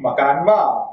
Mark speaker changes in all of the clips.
Speaker 1: મકાનમાં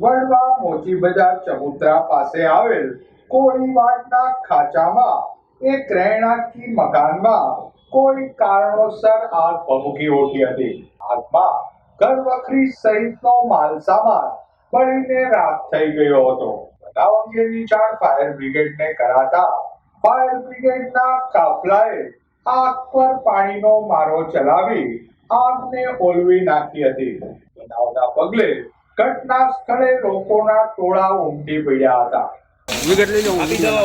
Speaker 1: વડવા મોચી બજાર ચબુતરા પાસે આવેલ કોળીવાડના ખાચામાં એક રહેણાંકી મકાનમાં કોઈ કારણોસર આગ ભભૂકી ઉઠી હતી. આગમાં ઘર વખરી સહિતનો માલસામાન બળીને રાખ થઈ ગયો હતો. બનાવ અંગેની જાણ ફાયર બ્રિગેડને કરાતા ફાયર બ્રિગેડના કાફલાએ આગ પર પાણીનો મારો ચલાવી આગને ઓલવી નાખી હતી. બનાવના પગલે ઘટના સ્થળે લોકોના ટોળા ઉમટી પડ્યા હતા.
Speaker 2: વિગત લઈ લો